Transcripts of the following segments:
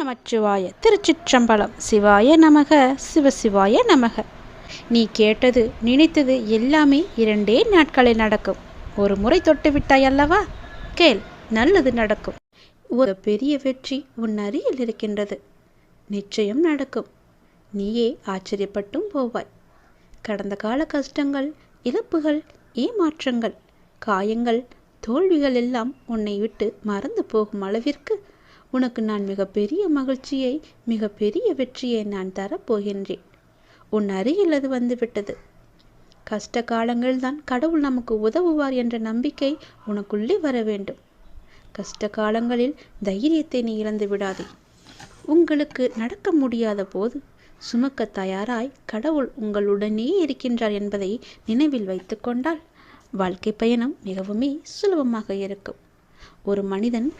நமச்சிவாய திருச்சிற்றம்பலம். சிவாய நமக. சிவசிவாய நமக. நீ கேட்டது நினைத்தது எல்லாமே இரண்டே நாட்களில் நடக்கும். ஒரு முறை தொட்டு விட்டாய் அல்லவா? கேள் நல்லது நடக்கும். ஒரு பெரிய வெற்றி உன் அருகில் இருக்கின்றது. நிச்சயம் நடக்கும். நீயே ஆச்சரியப்பட்டும் போவாய். கடந்த கால கஷ்டங்கள் இழப்புகள் ஏமாற்றங்கள் காயங்கள் தோல்விகள் எல்லாம் உன்னை விட்டு மறந்து போகும் அளவிற்கு உனக்கு நான் மிகப்பெரிய மகிழ்ச்சியை மிகப்பெரிய வெற்றியை நான் தரப்போகின்றேன். உன் அருகில் அது வந்துவிட்டது. கஷ்ட காலங்கள்தான் கடவுள் நமக்கு உதவுவார் என்ற நம்பிக்கை உனக்குள்ளே வர வேண்டும். கஷ்ட காலங்களில் தைரியத்தை நீ இழந்து விடாதே. உங்களுக்கு நடக்க முடியாத போது சுமக்க தயாராய் கடவுள் உங்களுடனே இருக்கின்றார் என்பதை நினைவில் வைத்துக்கொண்டால் வாழ்க்கை பயணம் மிகவுமே சுலபமாக இருக்கும். ஒரு மனிதன்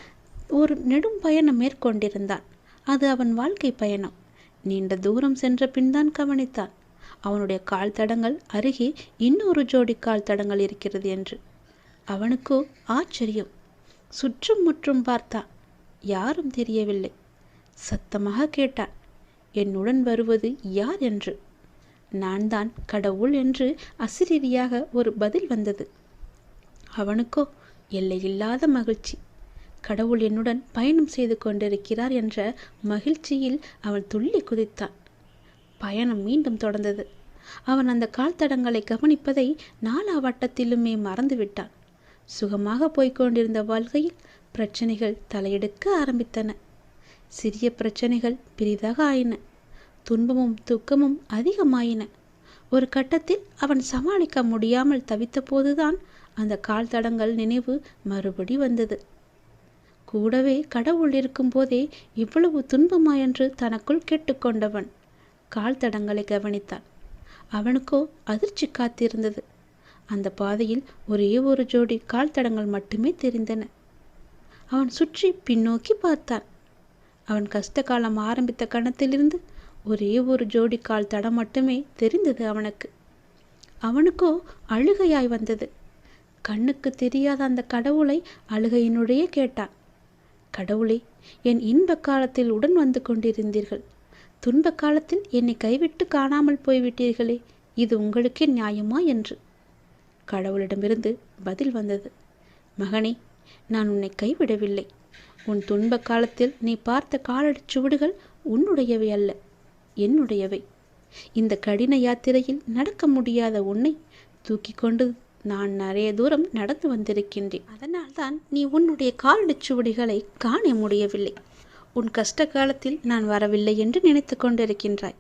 ஒரு நெடும் பயணம் மேற்கொண்டிருந்தான். அது அவன் வாழ்க்கை பயணம். நீண்ட தூரம் சென்ற பின்தான் கவனித்தான். அவனுடைய கால் தடங்கள் அருகே இன்னொரு ஜோடி கால் தடங்கள் இருக்கிறது என்று. அவனுக்கோ ஆச்சரியம். சுற்றும் முற்றும் பார்த்தான் யாரும் தெரியவில்லை. சத்தமாக கேட்டான். என்னுடன் வருவது யார் என்று. நான் தான் கடவுள் என்று அசிரீதியாக ஒரு பதில் வந்தது. அவனுக்கோ எல்லையில்லாத மகிழ்ச்சி. கடவுள் என்னுடன் பயணம் செய்து கொண்டிருக்கிறார் என்ற மகிழ்ச்சியில் அவன் துள்ளி குதித்தான். பயணம் மீண்டும் தொடர்ந்தது. அவன் அந்த கால் தடங்களை கவனிப்பதை நாலா வட்டத்திலுமே மறந்துவிட்டான். சுகமாக போய்க்கொண்டிருந்த வாழ்க்கையில் பிரச்சனைகள் தலையெடுக்க ஆரம்பித்தன. சிறிய பிரச்சனைகள் பெரிதாக ஆயின. துன்பமும் துக்கமும் அதிகமாயின. ஒரு கட்டத்தில் அவன் சமாளிக்க முடியாமல் தவித்தபோதுதான் அந்த கால் தடங்கள் நினைவு மறுபடி வந்தது. கூடவே கடவுள் இருக்கும்போதே இவ்வளவு துன்பமா என்று தனக்குள் கேட்டுக்கொண்டவன். கால் தடங்களை கவனித்தான். அவனுக்கோ அதிர்ச்சி காத்திருந்தது. அந்த பாதையில் ஒரே ஒரு ஜோடி கால் தடங்கள் மட்டுமே தெரிந்தன. அவன் சுற்றி பின்னோக்கி பார்த்தான். அவன் கஷ்ட காலம் ஆரம்பித்த கணத்திலிருந்து ஒரே ஒரு ஜோடி கால் தடம் மட்டுமே தெரிந்தது அவனுக்கு. அவனுக்கோ அழுகையாய் வந்தது. கண்ணுக்கு தெரியாத அந்த கடவுளை அழுகையினுடைய கேட்டான். கடவுளே என் இன்ப காலத்தில் உடன் வந்து கொண்டிருந்தீர்கள். துன்ப காலத்தில் என்னை கைவிட்டு காணாமல் போய்விட்டீர்களே இது உங்களுக்கே நியாயமா என்று. கடவுளிடமிருந்து பதில் வந்தது. மகனே நான் உன்னை கைவிடவில்லை. உன் துன்ப காலத்தில் நீ பார்த்த காலடிச் சுவடுகள் உன்னுடையவை அல்ல என்னுடையவை. இந்த கடின யாத்திரையில் நடக்க முடியாத உன்னை தூக்கி கொண்டு நான் நிறைய தூரம் நடந்து வந்திருக்கின்றேன். அதனால்தான் நீ உன்னுடைய காலடிச் சுவடிகளை காண முடியவில்லை. உன் கஷ்ட காலத்தில் நான் வரவில்லை என்று நினைத்து கொண்டிருக்கின்றாய்.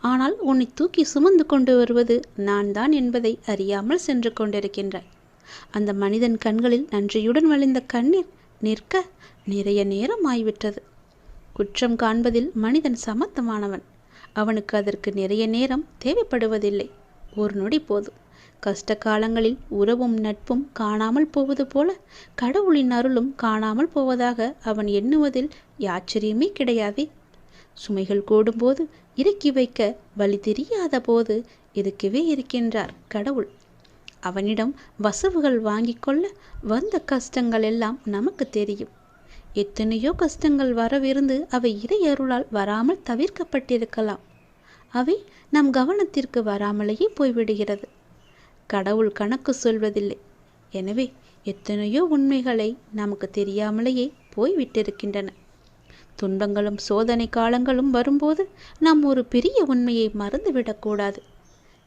ஆனால் உன்னை தூக்கி சுமந்து கொண்டு வருவது நான் தான் என்பதை அறியாமல் சென்று கொண்டிருக்கின்றாய். அந்த மனிதன் கண்களில் நன்றியுடன் வழிந்த கண்ணீர் நிற்க நிறைய நேரம் ஆய்விட்டது. குற்றம் காண்பதில் மனிதன் சமத்தமானவன் அவனுக்கு அதற்கு நிறைய நேரம் தேவைப்படுவதில்லை. ஒரு நொடி போதும். கஷ்ட காலங்களில் உறவும் நட்பும் காணாமல் போவது போல கடவுளின் அருளும் காணாமல் போவதாக அவன் எண்ணுவதில் ஆச்சரியமே கிடையாதே. சுமைகள் கூடும்போது இறக்கி வைக்க வழி தெரியாத போது இருக்கவே இருக்கின்றார் கடவுள். அவனிடம் வசவுகள் வாங்கி கொள்ள வந்த கஷ்டங்கள் எல்லாம் நமக்கு தெரியும். எத்தனையோ கஷ்டங்கள் வரவிருந்து அவை இறையருளால் வராமல் தவிர்க்கப்பட்டிருக்கலாம். அவை நம் கவனத்திற்கு வராமலேயே போய்விடுகிறது. கடவுள் கணக்கு சொல்வதில்லை. எனவே எத்தனையோ உண்மைகளை நமக்கு தெரியாமலேயே போய்விட்டிருக்கின்றன. துன்பங்களும் சோதனை காலங்களும் வரும்போது நாம் ஒரு பெரிய உண்மையை மறந்துவிடக்கூடாது.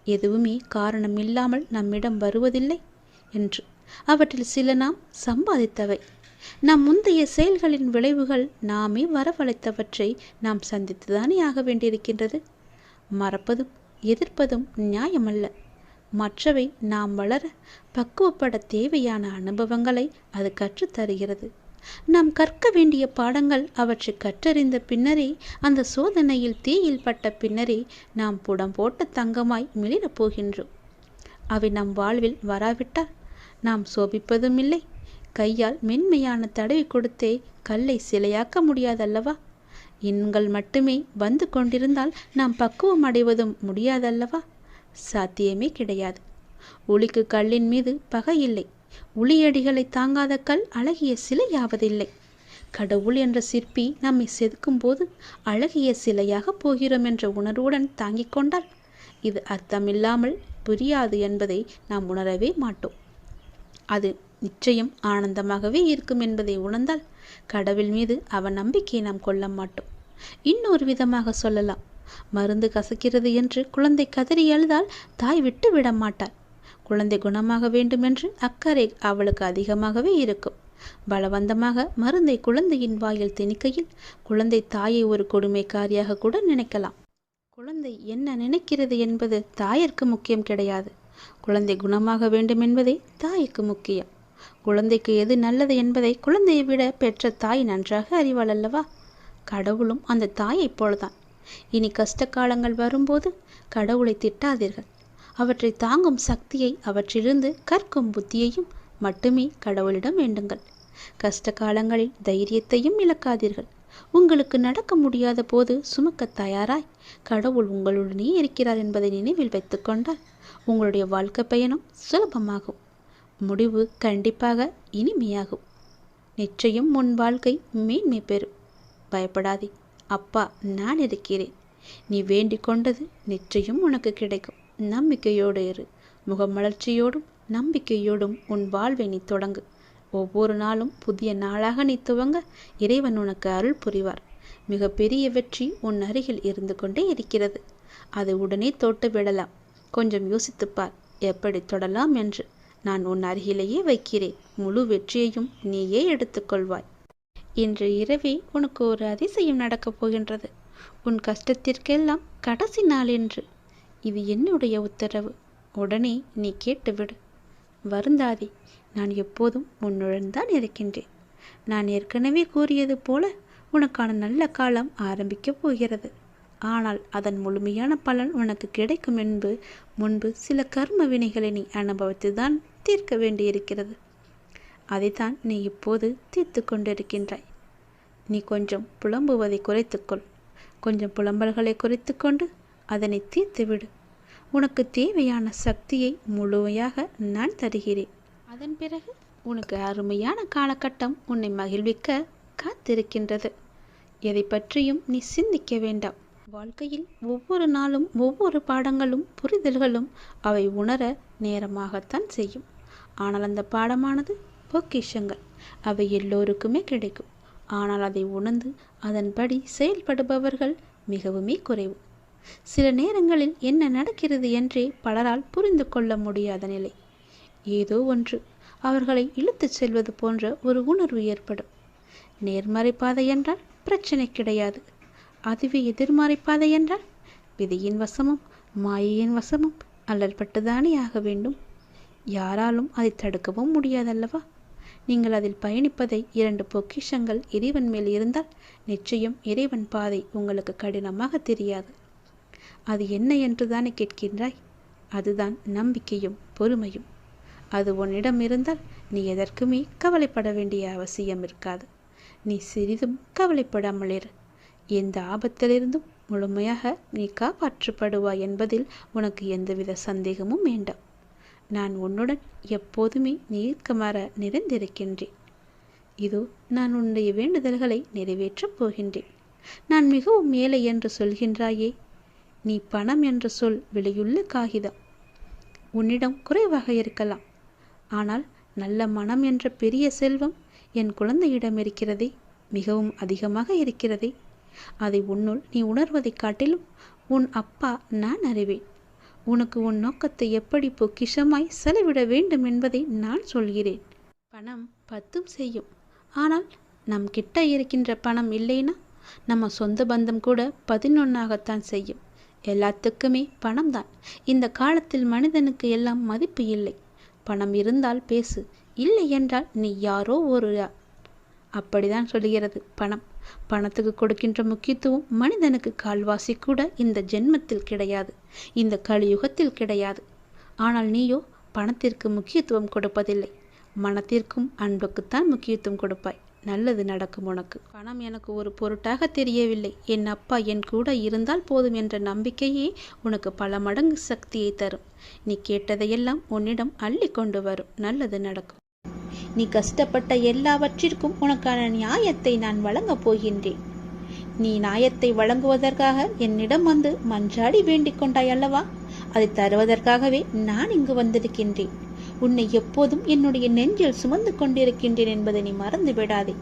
எதுவுமே காரணம் இல்லாமல் நம்மிடம் வருவதில்லை என்று. அவற்றில் சில நாம் சம்பாதித்தவை. நம் முந்தைய செயல்களின் விளைவுகள் நாமே வரவழைத்தவற்றை நாம் சந்தித்துதானே ஆக வேண்டியிருக்கின்றது. மறப்பதும் எதிர்ப்பதும் நியாயமல்ல. மற்றவை நாம் வளர பக்குவப்பட தேவையான அனுபவங்களை அது கற்றுத்தருகிறது. நாம் கற்க வேண்டிய பாடங்கள் அவற்றை கற்றறிந்த பின்னரே அந்த சோதனையில் தீயில் பட்ட பின்னரே நாம் புடம் போட்ட தங்கமாய் மிளிரப் போகின்றோம். அவை நம் வாழ்வில் வராவிட்டால் நாம் சோபிப்பதும் இல்லை கையால் மென்மையான தடவி கொடுத்தே கல்லை சிலையாக்க முடியாதல்லவா? எண்கள் மட்டுமே வந்து கொண்டிருந்தால் நாம் பக்குவம் அடைவதும் முடியாதல்லவா? சாத்தியமே கிடையாது. உளிக்கு கல்லின் மீது பகை இல்லை. உளியடிகளை தாங்காத கல் அழகிய சிலையாவதில்லை. கடவுள் என்ற சிற்பி நம்மை செதுக்கும் போது அழகிய சிலையாக போகிறோம் என்ற உணர்வுடன் தாங்கிக் கொண்டால் இது அர்த்தமில்லாமல் புரியாது என்பதை நாம் உணரவே மாட்டோம். அது நிச்சயம் ஆனந்தமாகவே இருக்கும் என்பதை உணர்ந்தால் கடவுள் மீது அவன் நம்பிக்கையை நாம் கொள்ள மாட்டோம். இன்னொரு விதமாக சொல்லலாம். மருந்து கசக்கிறது என்று குழந்தை கதறி அழுதால் தாய் விட்டு விட மாட்டாள் குழந்தை குணமாக வேண்டுமென்று அக்கறை அவளுக்கு அதிகமாகவே இருக்கும். பலவந்தமாக மருந்தை குழந்தையின் வாயில் திணிக்கையில் குழந்தை தாயை ஒரு கொடுமைக்காரியாக கூட நினைக்கலாம். குழந்தை என்ன நினைக்கிறது என்பது தாயிற்கு முக்கியம் கிடையாது. குழந்தை குணமாக வேண்டும் என்பதே தாய்க்கு முக்கியம். குழந்தைக்கு எது நல்லது என்பதை குழந்தையை விட பெற்ற தாய் நன்றாக அறிவாள் அல்லவா? கடவுளும் அந்த தாயைப் போலதான் இனி கஷ்ட காலங்கள் வரும்போது கடவுளை திட்டாதீர்கள். அவற்றை தாங்கும் சக்தியை அவற்றிலிருந்து கற்கும் புத்தியையும் மட்டுமே கடவுளிடம் வேண்டுங்கள். கஷ்ட காலங்களில் தைரியத்தையும் இழக்காதீர்கள். உங்களுக்கு நடக்க முடியாத போது சுமக்க தயாராய் கடவுள் உங்களுடனே இருக்கிறார் என்பதை நினைவில் வைத்துக்கொண்டால் உங்களுடைய வாழ்க்கை பயணம் சுலபமாகும். முடிவு கண்டிப்பாக இனிமையாகும். நிச்சயம் உன் வாழ்க்கை மேன்மை பெறும். பயப்படாதே. அப்பா நான் இருக்கிறேன் நீ வேண்டிக் கொண்டது நிச்சயம் உனக்கு கிடைக்கும். நம்பிக்கையோடு இரு. முகமலர்ச்சியோடும் நம்பிக்கையோடும் உன் வாழ்வை நீ தொடங்கு. ஒவ்வொரு நாளும் புதிய நாளாக நீ துவங்க இறைவன் உனக்கு அருள் புரிவார். மிக பெரிய வெற்றி உன் அருகில் இருந்து கொண்டே இருக்கிறது. அது உடனே தொட்டு விடலாம். கொஞ்சம் யோசித்துப்பார். எப்படி தொடலாம் என்று. நான் உன் அருகிலேயே வைக்கிறேன். முழு வெற்றியையும் நீயே எடுத்துக்கொள்வாய். இன்று இரவே உனக்கு ஒரு அதிசயம் நடக்கப் போகின்றது. உன் கஷ்டத்திற்கெல்லாம் கடைசி நாள் என்று. இது என்னுடைய உத்தரவு. உடனே நீ கேட்டுவிடு. வருந்தாதே நான் எப்போதும் உன்னுடன் தான் இருக்கின்றேன். நான் ஏற்கனவே கூறியது போல உனக்கான நல்ல காலம் ஆரம்பிக்கப் போகிறது. ஆனால் அதன் முழுமையான பலன் உனக்கு கிடைக்கும் என்பது முன்பு சில கர்ம வினைகளை நீ அனுபவித்துதான் தீர்க்க வேண்டியிருக்கிறது. அதைத்தான் நீ இப்போது தீர்த்து கொண்டிருக்கின்றாய். நீ கொஞ்சம் புலம்புவதை குறைத்துக்கொள். கொஞ்சம் புலம்பல்களை குறைத்துக்கொண்டு அதனை தீர்த்துவிடு. உனக்கு தேவையான சக்தியை முழுமையாக நான் தருகிறேன். அதன் பிறகு உனக்கு அருமையான காலகட்டம் உன்னை மகிழ்விக்க காத்திருக்கின்றது. எதை பற்றியும் நீ சிந்திக்க வேண்டாம். வாழ்க்கையில் ஒவ்வொரு நாளும் ஒவ்வொரு பாடங்களும் புரிதல்களும் அவை உணர நேரமாகத்தான் செய்யும். ஆனால் அந்த பாடமானது பொக்கிஷங்கள். அவை எல்லோருக்குமே கிடைக்கும். ஆனால் அதை உணர்ந்து அதன்படி செயல்படுபவர்கள் மிகவுமே குறைவு. சில நேரங்களில் என்ன நடக்கிறது என்றே பலரால் புரிந்து கொள்ள முடியாத நிலை. ஏதோ ஒன்று அவர்களை இழுத்துச் செல்வது போன்ற ஒரு உணர்வு ஏற்படும். நேர்மறை பாதை என்றால் பிரச்சனை கிடையாது. அதுவே எதிர்மறை பாதை என்றால் விதியின் வசமும் மாயையின் வசமும் அல்லற்பட்டுதானே ஆக வேண்டும். யாராலும் அதை தடுக்கவும் முடியாதல்லவா? நீங்கள் அதில் பயணிப்பதை இரண்டு பொக்கிஷங்கள் இறைவன் மேல் இருந்தால் நிச்சயம் இறைவன் பாதை உங்களுக்கு கடினமாக தெரியாது. அது என்ன என்று தானே கேட்கின்றாய்? அதுதான் நம்பிக்கையும் பொறுமையும். அது உன்னிடம் இருந்தால் நீ எதற்குமே கவலைப்பட வேண்டிய அவசியம் இருக்காது. நீ சிறிதும் கவலைப்படாமல் இரு. எந்த ஆபத்திலிருந்தும் முழுமையாக நீ காப்பாற்றப்படுவாய் என்பதில் உனக்கு எந்தவித சந்தேகமும் வேண்டாம். நான் உன்னுடன் எப்போதுமே நீர்க்கமாற நிறைந்திருக்கின்றேன். இதோ நான் உன்னுடைய வேண்டுதல்களை நிறைவேற்றப் போகின்றேன். நான் மிகவும் மேலே என்று சொல்கின்றாயே நீ பணம் என்ற சொல் விலையுள்ள காகிதம். உன்னிடம் குறைவாக இருக்கலாம். ஆனால் நல்ல மனம் என்ற பெரிய செல்வம் என் குழந்தையிடம் இருக்கிறதே மிகவும் அதிகமாக இருக்கிறதே. அதை உன்னுள் நீ உணர்வதைக் காட்டிலும் உன் அப்பா நான் அறிவேன். உனக்கு உன் நோக்கத்தை எப்படி பொக்கிஷமாய் செலவிட வேண்டும் என்பதை நான் சொல்கிறேன். பணம் பத்தும் செய்யும். ஆனால் நம் கிட்ட இருக்கின்ற பணம் இல்லைன்னா நம்ம சொந்த பந்தம் கூட பதினொன்னாகத்தான் செய்யும். எல்லாத்துக்குமே பணம் தான் இந்த காலத்தில் மனிதனுக்கு எல்லாம் மதிப்பு இல்லை. பணம் இருந்தால் பேசு. இல்லை என்றால் நீ யாரோ ஒரு அப்படிதான் சொல்கிறது பணம். பணத்துக்கு கொடுக்கின்ற முக்கியத்துவம் மனிதனுக்கு கால்வாசி கூட இந்த ஜென்மத்தில் கிடையாது இந்த கலியுகத்தில் கிடையாது. ஆனால் நீயோ பணத்திற்கு முக்கியத்துவம் கொடுப்பதில்லை. மனத்திற்கும் அன்புக்குத்தான் முக்கியத்துவம் கொடுப்பாய். நல்லது நடக்கும் உனக்கு. பணம் எனக்கு ஒரு பொருட்டாக தெரியவில்லை. என் அப்பா என் கூட இருந்தால் போதும் என்ற நம்பிக்கையே உனக்கு பல மடங்கு சக்தியை தரும். நீ கேட்டதையெல்லாம் உன்னிடம் அள்ளி கொண்டு வரும். நல்லது நடக்கும். நீ கஷ்டப்பட்ட எல்லாவற்றிற்கும் உனக்கான நியாயத்தை நான் வழங்கப் போகின்றேன். நீ நியாயத்தை வழங்குவதற்காக என்னிடம் வந்து மன்றாடி வேண்டிக் கொண்டாய் அல்லவா? அதை தருவதற்காகவே நான் இங்கு வந்திருக்கின்றேன். உன்னை எப்போதும் என்னுடைய நெஞ்சில் சுமந்து கொண்டிருக்கின்றேன் என்பதை நீ மறந்து விடாதே.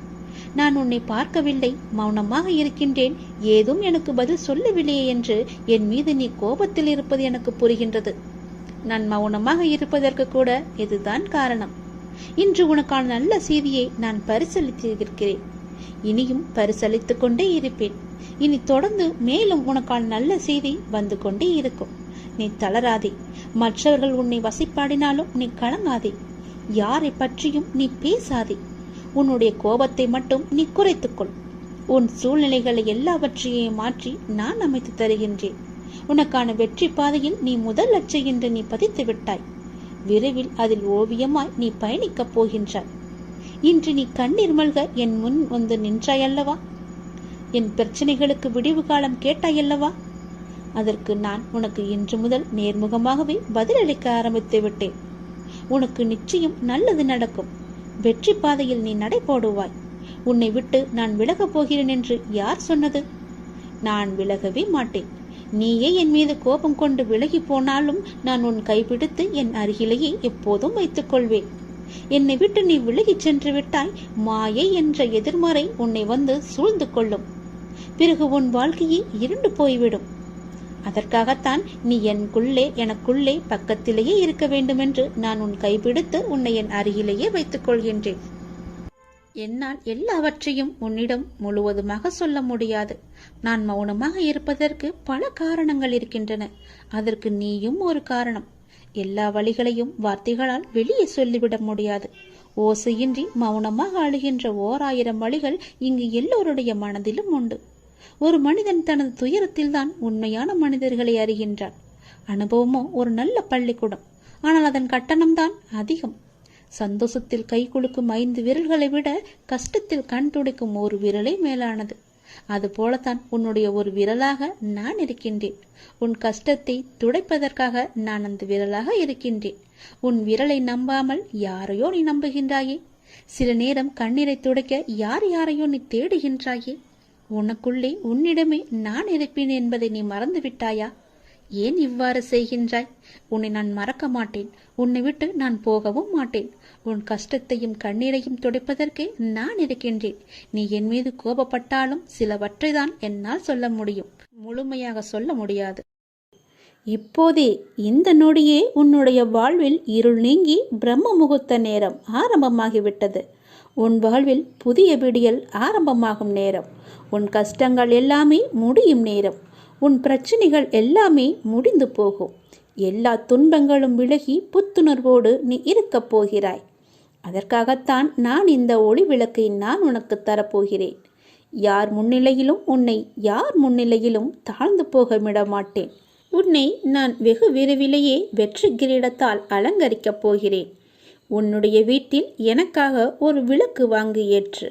நான் உன்னை பார்க்கவில்லை மௌனமாக இருக்கின்றேன். ஏதும் எனக்கு பதில் சொல்லவில்லையே என்று என் மீது நீ கோபத்தில் இருப்பது எனக்கு புரிகின்றது. நான் மௌனமாக இருப்பதற்கு கூட இதுதான் காரணம். இன்று உனக்கான நல்ல செய்தியை நான் பரிசளித்திருக்கிறேன். இனியும் பரிசளித்துக் கொண்டே இருப்பேன். இனி தொடர்ந்து மேலும் உனக்கான நல்ல செய்தி வந்து கொண்டே இருக்கும். நீ தளராதே. மற்றவர்கள் உன்னை வசிப்பாடினாலும் நீ கலங்காதே. யாரை பற்றியும் நீ பேசாதே. உன்னுடைய கோபத்தை மட்டும் நீ குறைத்துக்கொள். உன் சூழ்நிலைகளை எல்லாவற்றையும் மாற்றி நான் அமைத்து தருகின்றேன். உனக்கான வெற்றி பாதையில் நீ முதல் அச்சை என்று நீ பதித்து விட்டாய் விரைவில் அதில் ஓவியமாய் நீ பயணிக்கப் போகின்றாய். இன்று நீ கண்ணீர் மல்க என் முன் வந்து நின்றாயல்லவா என் பிரச்சனைகளுக்கு விடிவு காலம் கேட்டாயல்லவா அதற்கு நான் உனக்கு இன்று முதல் நேர்முகமாகவே பதிலளிக்க ஆரம்பித்து விட்டேன். உனக்கு நிச்சயம் நல்லது நடக்கும். வெற்றி பாதையில் நீ நடை போடுவாய். உன்னை விட்டு நான் விலகப் போகிறேன் என்று யார் சொன்னது? நான் விலகவே மாட்டேன். நீயே என் மீது கோபம் கொண்டு விலகி போனாலும் நான் உன் கைப்பிடித்து என் அருகிலேயே எப்போதும் வைத்துக் கொள்வேன் என்னை விட்டு நீ விலகிச் சென்று விட்டாய் மாயை என்ற எதிர்மறை உன்னை வந்து சூழ்ந்து கொள்ளும். பிறகு உன் வாழ்க்கையை இருண்டு போய்விடும். அதற்காகத்தான் நீ எனக்குள்ளே எனக்குள்ளே பக்கத்திலேயே இருக்க வேண்டுமென்று நான் உன் கைப்பிடித்து உன்னை என் அருகிலேயே வைத்துக் கொள்கின்றேன் என்னால் எல்லாவற்றையும் உன்னிடம் முழுவதுமாக சொல்ல முடியாது. நான் மௌனமாக இருப்பதற்கு பல காரணங்கள் இருக்கின்றன. அதற்கு நீயும் ஒரு காரணம். எல்லா வழிகளையும் வார்த்தைகளால் வெளியே சொல்லிவிட முடியாது. ஓசையின்றி மௌனமாக அழுகின்ற ஓர் ஆயிரம் வழிகள் இங்கு எல்லோருடைய மனதிலும் உண்டு. ஒரு மனிதன் தனது துயரத்தில்தான் உண்மையான மனிதர்களை அறிகின்றான். அனுபவமோ ஒரு நல்ல பள்ளிக்கூடம். ஆனால் அதன் கட்டணம்தான் அதிகம். சந்தோஷத்தில் கை குலுக்கும் ஐந்து விரல்களை விட கஷ்டத்தில் கண் துடைக்கும் ஒரு விரலே மேலானது. அதுபோலத்தான் உன்னுடைய ஒரு விரலாக நான் இருக்கின்றேன். உன் கஷ்டத்தை துடைப்பதற்காக நான் அந்த விரலாக இருக்கின்றேன். உன் விரலை நம்பாமல் யாரையோ நீ நம்புகின்றாயே? சில நேரம் கண்ணீரை துடைக்க யார் யாரையோ நீ தேடுகின்றாயே? உனக்குள்ளே உன்னிடமே நான் இருப்பேன் என்பதை நீ மறந்து விட்டாயா ஏன் இவ்வாறு செய்கின்றாய்? உன்னை நான் மறக்க மாட்டேன். உன்னை விட்டு நான் போகவும் மாட்டேன். உன் கஷ்டத்தையும் கண்ணீரையும் துடைப்பதற்கே நான் இருக்கின்றேன். நீ என் மீது கோபப்பட்டாலும் சிலவற்றைதான் என்னால் சொல்ல முடியும். முழுமையாக சொல்ல முடியாது. இப்போதே இந்த நொடியே உன்னுடைய வாழ்வில் இருள் நீங்கி பிரம்ம முகூர்த்த நேரம் ஆரம்பமாகிவிட்டது. உன் வாழ்வில் புதிய விடியல் ஆரம்பமாகும் நேரம். உன் கஷ்டங்கள் எல்லாமே முடியும் நேரம். உன் பிரச்சனைகள் எல்லாமே முடிந்து போகும். எல்லா துன்பங்களும் விலகி புத்துணர்வோடு நீ இருக்கப் போகிறாய். அதற்காகத்தான் நான் இந்த ஒளி விளக்கை நான் உனக்கு தரப்போகிறேன். யார் முன்னிலையிலும் உன்னை யார் முன்னிலையிலும் தாழ்ந்து போக விடமாட்டேன் உன்னை நான் வெகு விரைவிலேயே வெற்றி கிரீடத்தால் அலங்கரிக்கப் போகிறேன். உன்னுடைய வீட்டில் எனக்காக ஒரு விளக்கு வாங்கி ஏற்று.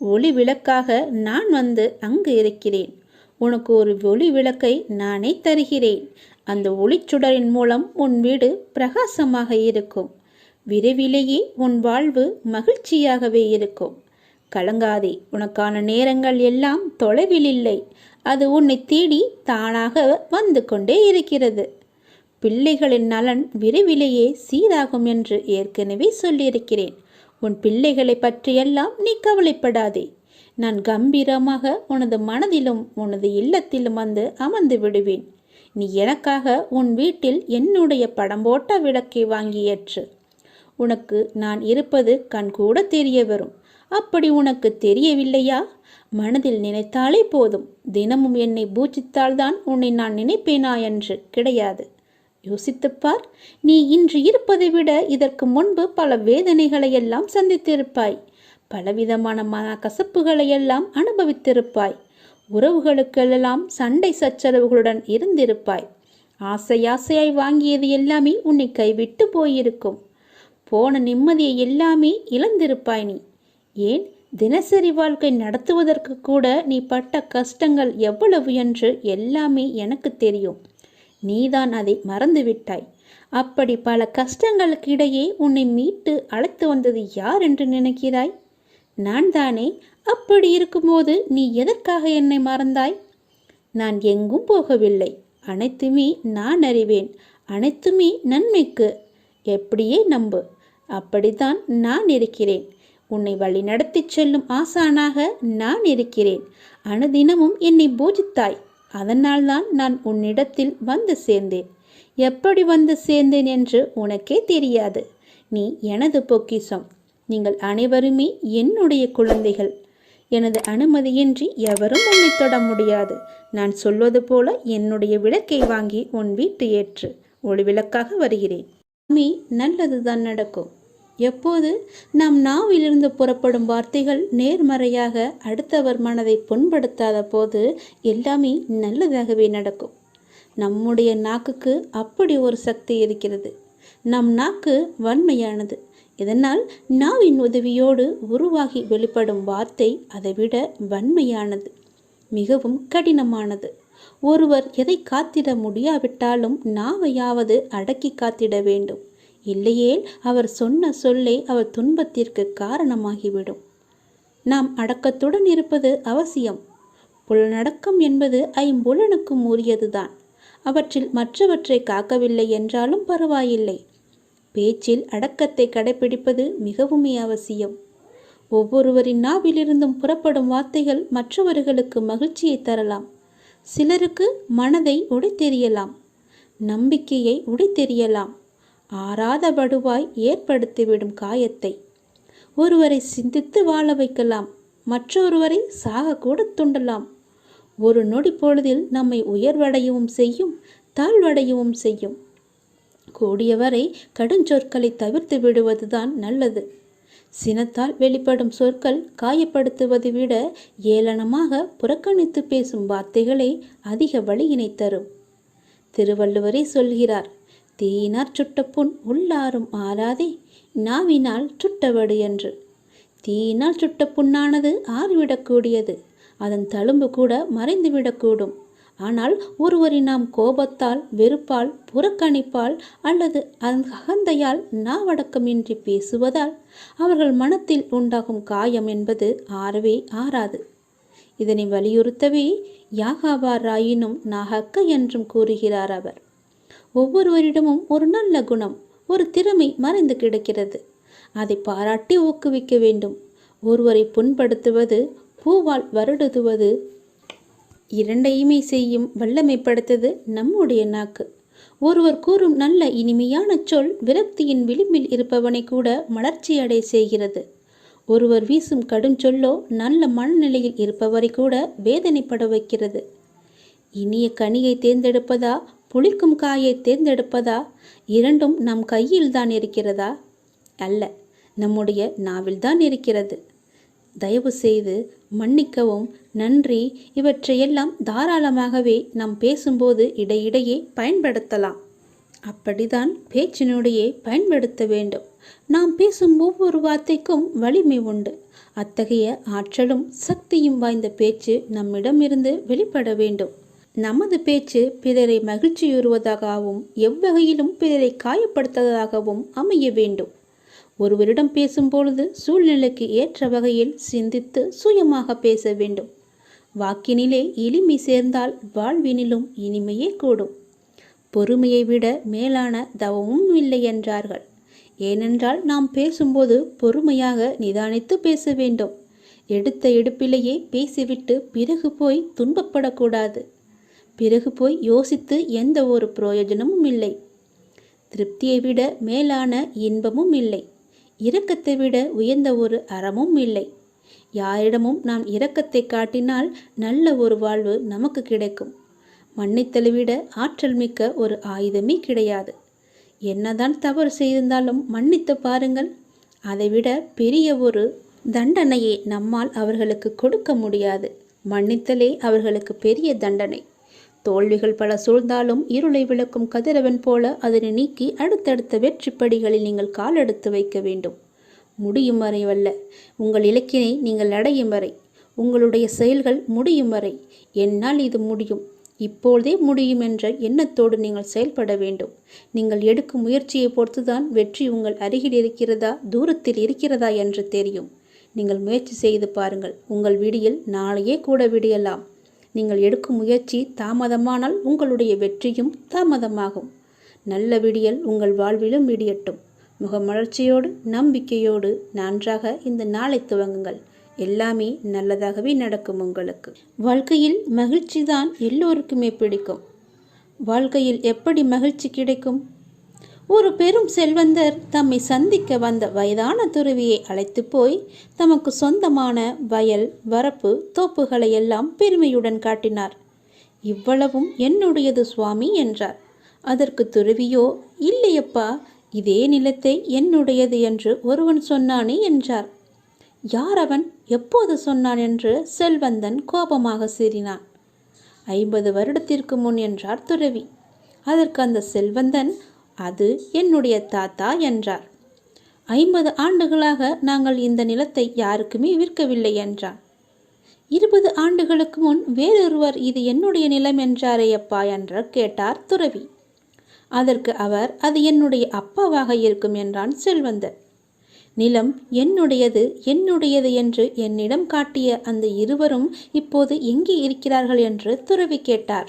ஒளி விளக்காக நான் வந்து அங்கு இருக்கிறேன். உனக்கு ஒரு ஒளி விளக்கை நானே தருகிறேன். அந்த ஒளிச்சுடரின் மூலம் உன் வீடு பிரகாசமாக இருக்கும். விரைவிலேயே உன் வாழ்வு மகிழ்ச்சியாகவே இருக்கும். கலங்காதே உனக்கான நேரங்கள் எல்லாம் தொலைவில் இல்லை. அது உன்னை தேடி தானாக வந்து கொண்டே இருக்கிறது. பிள்ளைகளின் நலன் விரைவிலேயே சீராகும் என்று ஏற்கனவே சொல்லியிருக்கிறேன். உன் பிள்ளைகளை பற்றியெல்லாம் நீ கவலைப்படாதே. நான் கம்பீரமாக உனது மனதிலும் உனது இல்லத்திலும் வந்து அமர்ந்து விடுவேன். நீ எனக்காக உன் வீட்டில் என்னுடைய படம் போட்ட விளக்கை வாங்கி ஏற்று. உனக்கு நான் இருப்பது கண்கூட தெரிய வரும். அப்படி உனக்கு தெரியவில்லையா? மனதில் நினைத்தாலே போதும். தினமும் என்னை பூஜித்தால்தான் உன்னை நான் நினைப்பேனா என்று கிடையாது. யோசித்துப்பார். நீ இன்று இருப்பதை விட இதற்கு முன்பு பல வேதனைகளை எல்லாம் சந்தித்திருப்பாய். பலவிதமான மன கசப்புகளை எல்லாம் அனுபவித்திருப்பாய். உறவுகளுக்கெல்லாம் சண்டை சச்சரவுகளுடன் இருந்திருப்பாய். ஆசை ஆசையாய் வாங்கியது எல்லாமே உன்னை கைவிட்டு போயிருக்கும். போன நிம்மதியை எல்லாமே இழந்திருப்பாய் நீ. ஏன்? தினசரி வாழ்க்கை நடத்துவதற்கு கூட நீ பட்ட கஷ்டங்கள் எவ்வளவு என்று எல்லாமே எனக்கு தெரியும். நீதான் அதை மறந்துவிட்டாய். அப்படி பல கஷ்டங்களுக்கு இடையே உன்னை மீட்டு அழைத்து வந்தது யார் என்று நினைக்கிறாய்? நான் தானே அப்படி இருக்கும்போது நீ எதற்காக என்னை மறந்தாய்? நான் எங்கும் போகவில்லை. அனைத்துமே நான் அறிவேன். அனைத்துமே நன்மைக்கு. எப்படியே நம்பு. அப்படித்தான் நான் இருக்கிறேன். உன்னை வழிநடத்திச் செல்லும் ஆசானாக நான் இருக்கிறேன். அனுதினமும் என்னை பூஜித்தாய். அதனால்தான் நான் உன்னிடத்தில் வந்து சேர்ந்தேன். எப்படி வந்து சேர்ந்தேன் என்று உனக்கே தெரியாது. நீ எனது பொக்கிஷம். நீங்கள் அனைவருமே என்னுடைய குழந்தைகள். எனது அனுமதியின்றி எவரும் உன்னை தொட முடியாது. நான் சொல்வது போல என்னுடைய விளக்கை வாங்கி உன் வீட்டு ஏற்று. ஒளி விளக்காக வருகிறேன் நல்லதுதான் நடக்கும். எப்போது? நம் நாவிலிருந்து புறப்படும் வார்த்தைகள் நேர்மறையாக அடுத்தவர் மனதை புண்படுத்தாத போது எல்லாமே நல்லதாகவே நடக்கும். நம்முடைய நாக்குக்கு அப்படி ஒரு சக்தி இருக்கிறது. நம் நாக்கு வன்மையானது. இதனால் நாவின் உதவியோடு உருவாகி வெளிப்படும் வார்த்தை அதைவிட வன்மையானது மிகவும் கடினமானது. ஒருவர் எதை காத்திட முடியாவிட்டாலும் நாவையாவது அடக்கி காத்திட வேண்டும். இல்லையேல் அவர் சொன்ன சொல்லே அவர் துன்பத்திற்கு காரணமாகிவிடும். நாம் அடக்கத்துடன் இருப்பது அவசியம். புலனடக்கம் என்பது ஐம்புலனுக்கும் உரியதுதான். அவற்றில் மற்றவற்றை காக்கவில்லை என்றாலும் பரவாயில்லை. பேச்சில் அடக்கத்தை கடைபிடிப்பது மிகவுமே அவசியம். ஒவ்வொருவரின் நாவிலிருந்தும் புறப்படும் வார்த்தைகள் மற்றவர்களுக்கு மகிழ்ச்சியை தரலாம். சிலருக்கு மனதை உடைத்தெறியலாம். நம்பிக்கையை உடைத்தெறியலாம். ஆறாதபடுவாய் ஏற்படுத்திவிடும் காயத்தை. ஒருவரை சிந்தித்து வாழ வைக்கலாம் மற்றொருவரை சாகக்கூட துண்டலாம். ஒரு நொடி பொழுதில் நம்மை உயர்வடையவும் செய்யும் தாழ்வடையவும் செய்யும். கூடியவரை கடுஞ்சொற்களை தவிர்த்து விடுவதுதான் நல்லது. சினத்தால் வெளிப்படும் சொற்கள் காயப்படுத்துவதை விட ஏளனமாக புறக்கணித்து பேசும் வார்த்தைகளே அதிக வழியினை தரும். திருவள்ளுவரே சொல்கிறார் தீயினார் சுட்ட புண் உள்ளாரும் ஆறாதே நாவினால் சுட்டவடு என்று. தீயினால் சுட்ட புண்ணானது ஆறிவிடக்கூடியது அதன் தழும்பு கூட மறைந்துவிடக்கூடும். ஆனால் ஒருவரை நாம் கோபத்தால் வெறுப்பால் புறக்கணிப்பால் அல்லது அகந்தையால் நாவடக்கமின்றி பேசுவதால் அவர்கள் மனத்தில் உண்டாகும் காயம் என்பது ஆறவே ஆறாது. இதனை வலியுறுத்தவே யாகாவாராயினும் நாகக்க என்றும் கூறுகிறார் அவர். ஒவ்வொருவரிடமும் ஒரு நல்ல குணம் ஒரு திறமை மறைந்து கிடக்கிறது. அதை பாராட்டி ஊக்குவிக்க வேண்டும். ஒருவரை புண்படுத்துவது பூவால் வருடுதுவது இரண்டையுமே செய்யும் வல்லமைப்படுத்தது நம்முடைய நாக்கு. ஒருவர் கூறும் நல்ல இனிமையான சொல் விரக்தியின் விளிம்பில் இருப்பவனை கூட மலர்ச்சியடை செய்கிறது. ஒருவர் வீசும் கடும் சொல்லோ நல்ல மனநிலையில் இருப்பவரை கூட வேதனைப்பட வைக்கிறது. இனிய கனியை தேர்ந்தெடுப்பதா புளிக்கும் காயை தேர்ந்தெடுப்பதா? இரண்டும் நம் கையில் தான் இருக்கிறதா? அல்ல நம்முடைய நாவில்தான் இருக்கிறது. தயவு செய்து மன்னிக்கவும். நன்றி. இவற்றையெல்லாம் தாராளமாகவே நாம் பேசும்போது இடையிடையே பயன்படுத்தலாம். அப்படிதான் பேச்சினுடையே பயன்படுத்த வேண்டும். நாம் பேசும் ஒவ்வொரு வார்த்தைக்கும் வலிமை உண்டு. அத்தகைய ஆற்றலும் சக்தியும் வாய்ந்த பேச்சு நம்மிடமிருந்து வெளிப்பட வேண்டும். நமது பேச்சு பிறரை மகிழ்ச்சியுறுவதாகவும் எவ்வகையிலும் பிறரை காயப்படுத்துவதாகவும் அமைய வேண்டும். ஒருவரிடம் பேசும்பொழுது சூழ்நிலைக்கு ஏற்ற வகையில் சிந்தித்து சுயமாக பேச வேண்டும். வாக்கினிலே எளிமை சேர்ந்தால் வாழ்வினிலும் இனிமையே கூடும். பொறுமையை விட மேலான தவமும் இல்லை என்றார்கள். ஏனென்றால் நாம் பேசும்போது பொறுமையாக நிதானித்து பேச வேண்டும். எடுத்த எடுப்பிலேயே பேசிவிட்டு பிறகு போய் துன்பப்படக்கூடாது. பிறகு போய் யோசித்து எந்த ஒரு பிரயோஜனமும் இல்லை. திருப்தியை விட மேலான இன்பமும் இல்லை. இரக்கத்தை விட உயர்ந்த ஒரு அறமும் இல்லை. யாரிடமும் நாம் இரக்கத்தை காட்டினால் நல்ல ஒரு வாழ்வு நமக்கு கிடைக்கும். மன்னித்தலை விட ஆற்றல் மிக்க ஒரு ஆயுதமே கிடையாது. என்னதான் தவறு செய்திருந்தாலும் மன்னித்து பாருங்கள். அதைவிட பெரிய ஒரு தண்டனையை நம்மால் அவர்களுக்கு கொடுக்க முடியாது. மன்னித்தலே அவர்களுக்கு பெரிய தண்டனை. தோல்விகள் பல சூழ்ந்தாலும் இருளை விளக்கும் கதிரவன் போல அதனை நீக்கி அடுத்தடுத்த வெற்றி படிகளில் நீங்கள் காலெடுத்து வைக்க வேண்டும். முடியும் வரை வல்ல. உங்கள் இலக்கினை நீங்கள் அடையும் வரை. உங்களுடைய செயல்கள் முடியும் வரை. என்னால் இது முடியும். இப்பொழுதே முடியும் என்ற எண்ணத்தோடு நீங்கள் செயல்பட வேண்டும். நீங்கள் எடுக்கும் முயற்சியை பொறுத்துதான் வெற்றி உங்கள் அருகில் இருக்கிறதா தூரத்தில் இருக்கிறதா என்று தெரியும். நீங்கள் முயற்சி செய்து பாருங்கள். உங்கள் விடியில் நாளையே கூட விடியலாம். நீங்கள் எடுக்கும் முயற்சி தாமதமானால் உங்களுடைய வெற்றியும் தாமதமாகும். நல்ல விடியல் உங்கள் வாழ்விலும் விடியட்டும் முகமலர்ச்சியோடு நம்பிக்கையோடு நன்றாக இந்த நாளை துவங்குங்கள். எல்லாமே நல்லதாகவே நடக்கும் உங்களுக்கு. வாழ்க்கையில் மகிழ்ச்சி தான் எல்லோருக்குமே பிடிக்கும். வாழ்க்கையில் எப்படி மகிழ்ச்சி கிடைக்கும்? ஒரு பெரும் செல்வந்தர் தம்மை சந்திக்க வந்த வயதான துறவியை அழைத்து போய் தமக்கு சொந்தமான வயல் வரப்பு தோப்புகளை எல்லாம் பெருமையுடன் காட்டினார். இவ்வளவும் என்னுடையது சுவாமி என்றார். அதற்கு துறவியோ இல்லையப்பா இதே நிலத்தை என்னுடையது என்று ஒருவன் சொன்னானே என்றார். யார் அவன் எப்போது சொன்னான் என்று செல்வந்தன் கோபமாக சீறினான். ஐம்பது வருடத்திற்கு முன் என்றார் துறவி. அதற்கு அந்த செல்வந்தன் அது என்னுடைய தாத்தா என்றார். ஐம்பது ஆண்டுகளாக நாங்கள் இந்த நிலத்தை யாருக்குமே விற்கவில்லை என்றான் இருபது ஆண்டுகளுக்கு முன் வேறொருவர் இது என்னுடைய நிலம் என்றாரே அப்பா என்று கேட்டார் துறவி. அதற்கு அவர் அது என்னுடைய அப்பாவாக இருக்கும் என்றான் செல்வந்தர். நிலம் என்னுடையது என்னுடையது என்று என்னிடம் காட்டிய அந்த இருவரும் இப்போது எங்கே இருக்கிறார்கள் என்று துறவி கேட்டார்.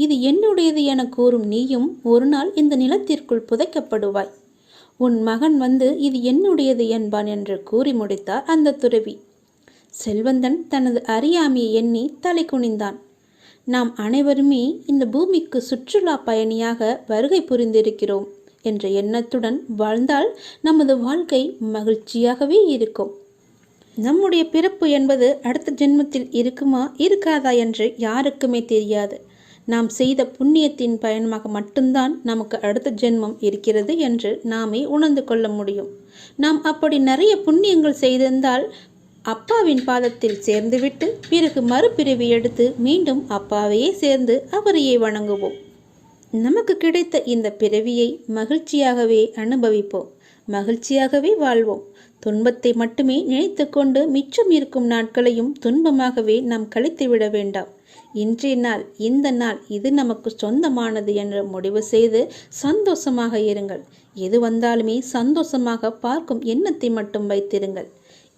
இது என்னுடையது என கூறும் நீயும் ஒரு நாள் இந்த நிலத்திற்குள் புதைக்கப்படுவாய். உன் மகன் வந்து இது என்னுடையது என்பான் என்று கூறி முடித்தார் அந்த துறவி. செல்வந்தன் தனது அறியாமையை எண்ணி தலை குனிந்தான். நாம் அனைவருமே இந்த பூமிக்கு சுற்றுலா பயணியாக வருகை புரிந்திருக்கிறோம் என்ற எண்ணத்துடன் வாழ்ந்தால் நமது வாழ்க்கை மகிழ்ச்சியாகவே இருக்கும். நம்முடைய பிறப்பு என்பது அடுத்த ஜென்மத்தில் இருக்குமா இருக்காதா என்று யாருக்குமே தெரியாது. நாம் செய்த புண்ணியத்தின் பயணமாக மட்டும்தான் நமக்கு அடுத்த ஜென்மம் இருக்கிறது என்று நாமே உணர்ந்து கொள்ள முடியும். நாம் அப்படி நிறைய புண்ணியங்கள் செய்திருந்தால் அப்பாவின் பாதத்தில் சேர்ந்துவிட்டு பிறகு மறுபிரிவு எடுத்து மீண்டும் அப்பாவையே சேர்ந்து அவரையே வணங்குவோம். நமக்கு கிடைத்த இந்த பிறவியை மகிழ்ச்சியாகவே அனுபவிப்போம். மகிழ்ச்சியாகவே வாழ்வோம். துன்பத்தை மட்டுமே நினைத்து கொண்டு மிச்சம் இருக்கும் நாட்களையும் துன்பமாகவே நாம் கழித்து விட வேண்டாம். இன்றைய நாள் இந்த நாள் இது நமக்கு சொந்தமானது என்று முடிவு செய்து சந்தோஷமாக இருங்கள். எது வந்தாலுமே சந்தோஷமாக பார்க்கும் எண்ணத்தை மட்டும் வைத்திருங்கள்.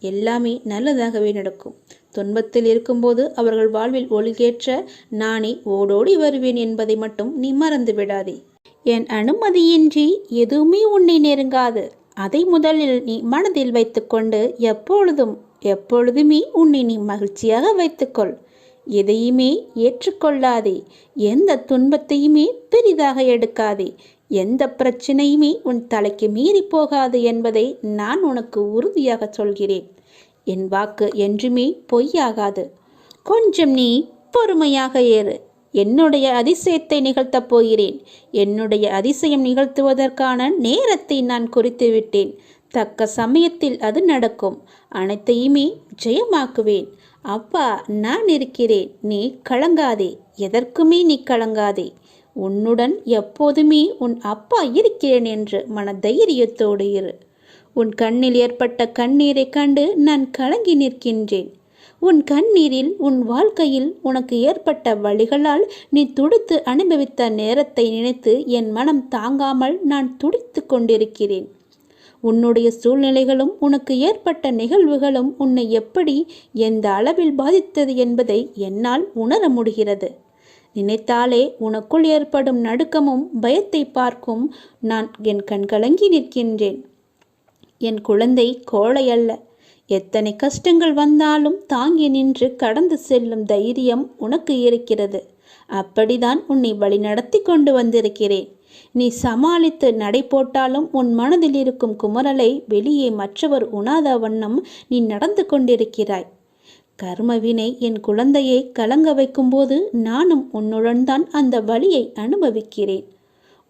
எல்லாமே நல்லதாகவே நடக்கும். துன்பத்தில் இருக்கும்போது அவர்கள் வாழ்வில் ஒழுகேற்ற நானே ஓடோடி வருவேன் என்பதை மட்டும் நீ மறந்து விடாதே. என் அனுமதியின்றி எதுவுமே உன்னை நெருங்காது. அதை முதலில் நீ மனதில் வைத்துக்கொண்டு எப்பொழுதும் எப்பொழுதுமே உன்னை நீ மகிழ்ச்சியாக வைத்துக்கொள். எதையுமே ஏற்றுக்கொள்ளாதே. எந்த துன்பத்தையுமே பெரிதாக எடுக்காதே. எந்த பிரச்சனையுமே உன் தலைக்கு மீறி போகாது என்பதை நான் உனக்கு உறுதியாக சொல்கிறேன். என் வாக்கு என்றுமே பொய்யாகாது. கொஞ்சம் நீ பொறுமையாக ஏறு. என்னுடைய அதிசயத்தை நிகழ்த்தப் போகிறேன். என்னுடைய அதிசயம் நிகழ்த்துவதற்கான நேரத்தை நான் குறித்து விட்டேன். தக்க சமயத்தில் அது நடக்கும். அனைத்தையுமே ஜெயமாக்குவேன். அப்பா நான் இருக்கிறேன். நீ கலங்காதே. எதற்குமே நீ கலங்காதே. உன்னுடன் எப்போதுமே உன் அப்பா இருக்கிறேன் என்று மன தைரியத்தோடு இரு. உன் கண்ணில் ஏற்பட்ட கண்ணீரை கண்டு நான் கலங்கி நிற்கின்றேன். உன் கண்ணீரில் உன் வாழ்க்கையில் உனக்கு ஏற்பட்ட வழிகளால் நீ துடித்து அனுபவித்த நேரத்தை நினைத்து என் மனம் தாங்காமல் நான் துடித்து கொண்டிருக்கிறேன். உன்னுடைய சூழ்நிலைகளும் உனக்கு ஏற்பட்ட நிகழ்வுகளும் உன்னை எப்படி எந்த அளவில் பாதித்தது என்பதை என்னால் உணர முடிகிறது. நினைத்தாலே உனக்குள் ஏற்படும் நடுக்கமும் பயத்தை பார்க்கும் நான் என் கண்கலங்கி நிற்கின்றேன். என் குழந்தை கோழை அல்ல. எத்தனை கஷ்டங்கள் வந்தாலும் தாங்கி நின்று கடந்து செல்லும் தைரியம் உனக்கு இருக்கிறது. அப்படிதான் உன்னை வழிநடத்தி கொண்டு வந்திருக்கிறேன். நீ சமாளித்து நடை போட்டாலும் உன் மனதில் இருக்கும் குமரலை வெளியே மற்றவர் உணாத வண்ணம் நீ நடந்து கொண்டிருக்கிறாய். கர்மவினை என் குழந்தையை கலங்க வைக்கும்போது நானும் உன்னுடன் தான் அந்த வழியை அனுபவிக்கிறேன்.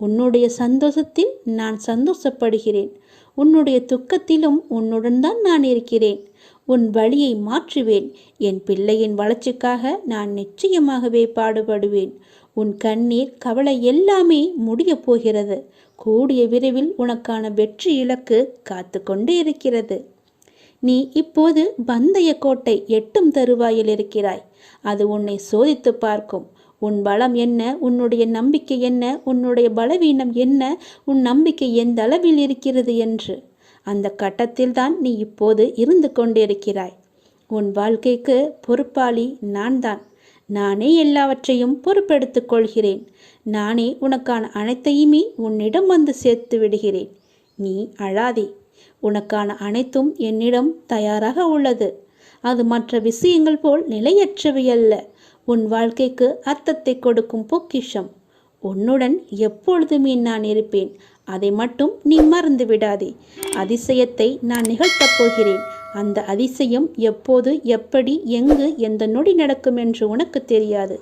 உன்னுடைய சந்தோஷத்தில் நான் சந்தோஷப்படுகிறேன். உன்னுடைய துக்கத்திலும் உன்னுடன் தான் நான் இருக்கிறேன். உன் வழியை மாற்றுவேன். என் பிள்ளையின் வளர்ச்சிக்காக நான் நிச்சயமாகவே பாடுபடுவேன். உன் கண்ணீர் கவலை எல்லாமே முடியப் போகிறது. கூடிய விரைவில் உனக்கான வெற்றி இலக்கு காத்து கொண்டு இருக்கிறது. நீ இப்போது பந்தய கோட்டை எட்டும் தருவாயில் இருக்கிறாய். அது உன்னை சோதித்து பார்க்கும். உன் பலம் என்ன? உன்னுடைய நம்பிக்கை என்ன? உன்னுடைய பலவீனம் என்ன? உன் நம்பிக்கை எந்த அளவில் இருக்கிறது என்று. அந்த கட்டத்தில்தான் நீ இப்போது இருந்து கொண்டிருக்கிறாய். உன் வாழ்க்கைக்கு பொறுப்பாளி நான் தான் நானே எல்லாவற்றையும் பொறுப்பெடுத்துக் கொள்கிறேன். நானே உனக்கான அனைத்தையுமே உன்னிடம் வந்து சேர்த்து விடுகிறேன். நீ அழாதே. உனக்கான அனைத்தும் என்னிடம் தயாராக உள்ளது. அது மற்ற விஷயங்கள் போல் நிலையற்றவை அல்ல. உன் வாழ்க்கைக்கு அர்த்தத்தை கொடுக்கும் பொக்கிஷம். உன்னுடன் எப்பொழுதுமே நான் இருப்பேன். அதை மட்டும் நீ மறந்து விடாதே. அதிசயத்தை நான் நிகழ்த்தப் போகிறேன். அந்த அதிசயம் எப்போது எப்படி எங்கு எந்த நொடி நடக்கும் என்று உனக்கு தெரியாது.